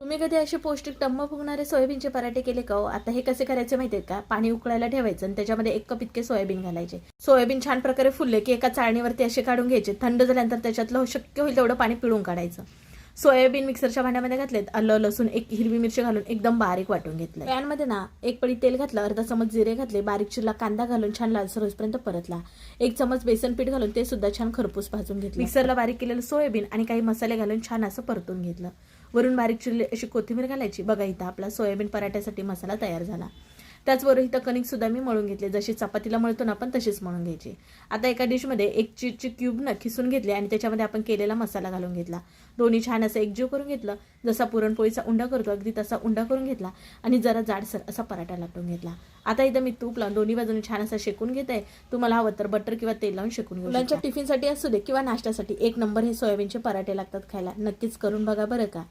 तुम्ही कधी असे पौष्टिक टम्म फुगणारे सोयाबीनचे पराठे केले का हो? आता हे कसे करायचे माहितीये का? पाणी उकळायला ठेवायचं आणि त्याच्यामध्ये एक कप इतके सोयाबीन घालायचे. सोयाबीन छान प्रकारे फुलले की एका चाळणीवरती असे काढून घ्यायचे. थंड झाल्यानंतर त्याच्यातलं हो, शक्य होईल तेवढं पाणी पिळून काढायचं. सोयाबीन मिक्सरच्या भांड्यामध्ये घातलेत. आलं लसूण एक हिरवी मिरची घालून एकदम बारीक वाटून घेतलं पॅनमध्ये ना एक पडी तेल घातलं अर्धा चमच जिरे घातले बारीक चिरला कांदा घालून छान लालसर होईपर्यंत परतला. एक चमच बेसन पीठ घालून ते सुद्धा छान खरपूस भाजून घेतलं. मिक्सरला बारीक केलेलं सोयाबीन आणि काही मसाले घालून छान असं परतून घेतलं. वरून बारीक चिरली अशी कोथिंबीर घालायची. बघा इथं आपला सोयाबीन पराठ्यासाठी मसाला तयार झाला. त्याचबरोबर इथं कणिक सुद्धा मी मळून घेतले. जशी चपातीला मळतो ना आपण तशीच मळून घ्यायची. आता एका डिशमध्ये एक चीजची क्यूब ना खिसून घेतली आणि त्याच्यामध्ये आपण केलेला मसाला घालून घेतला. दोन्ही छान असं एकजीव करून घेतलं. जसा पुरणपोळीचा उंडा करतो अगदी तसा उंडा करून घेतला आणि जरा जाडसर असा पराठा लाटून घेतला. आता इथं मी तूप लावून दोन्ही बाजूने छान असा शेकून घेत आहे. तुम्हाला हवं तर बटर किंवा तेल लावून शेकून घेऊ मुलांच्या टिफिनसाठी असू दे किंवा नाश्त्यासाठी एक नंबर हे सोयाबीनचे पराठे लागतात खायला. नक्कीच करून बघा बरं का.